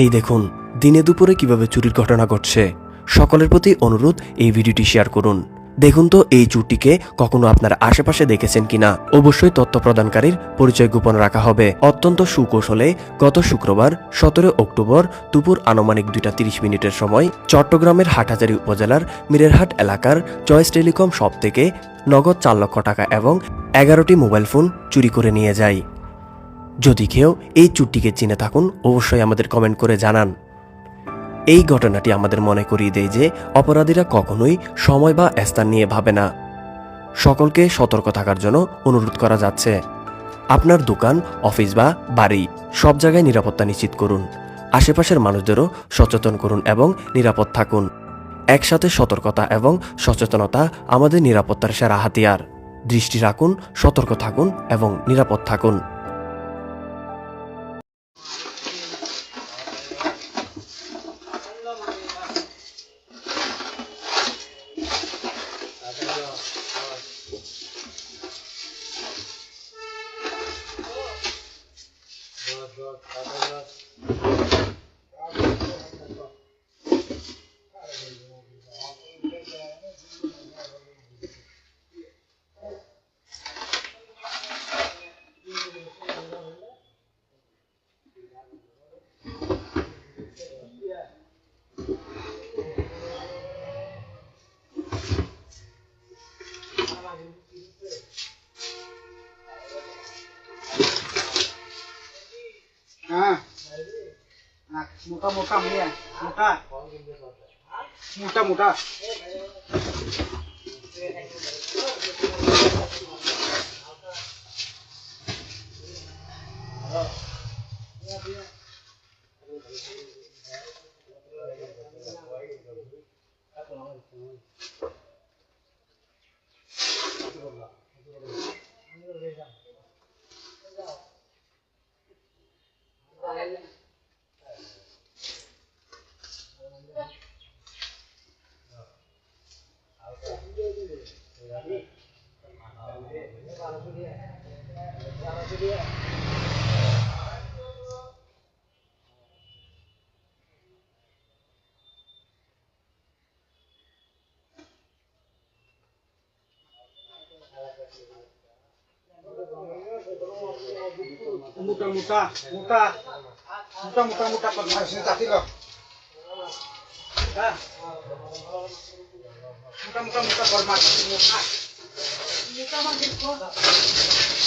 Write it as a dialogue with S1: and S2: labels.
S1: এই দেখুন, দিনে দুপুরে কীভাবে চুরির ঘটনা ঘটছে। সকলের প্রতি অনুরোধ এই ভিডিওটি শেয়ার করুন। দেখুন তো এই চুরটিকে কখনো আপনার আশেপাশে দেখেছেন কিনা? অবশ্যই তথ্য প্রদানকারীর পরিচয় গোপন রাখা হবে। অত্যন্ত সুকৌশলে গত শুক্রবার, সতেরো অক্টোবর দুপুর আনুমানিক দুইটা তিরিশ মিনিটের সময় চট্টগ্রামের হাটহাজারী উপজেলার মিরেরহাট এলাকার চয়েস টেলিকম শপ থেকে নগদ চার লক্ষ টাকা এবং এগারোটি মোবাইল ফোন চুরি করে নিয়ে যায়। যদি কেউ এই চুটটিকে চিনে থাকুন, অবশ্যই আমাদের কমেন্ট করে জানান। এই ঘটনাটি আমাদের মনে করিয়ে দেয় যে, অপরাধীরা কখনোই সময় বা স্থান নিয়ে ভাবে না। সকলকে সতর্ক থাকার জন্য অনুরোধ করা যাচ্ছে। আপনার দোকান, অফিস বা বাড়ি, সব জায়গায় নিরাপত্তা নিশ্চিত করুন। আশেপাশের মানুষদেরও সচেতন করুন এবং নিরাপদ থাকুন। একসাথে সতর্কতা এবং সচেতনতা আমাদের নিরাপত্তার সেরা হাতিয়ার। দৃষ্টি রাখুন, সতর্ক থাকুন এবং নিরাপদ থাকুন। 好，这个，然后，然后，然，
S2: मोटा मोटा भैया मोटा मोटा मोटा Thank you. muta muta muta muta muta muta pag sini tadi loh ah muta muta muta hormat muta muta makin kuat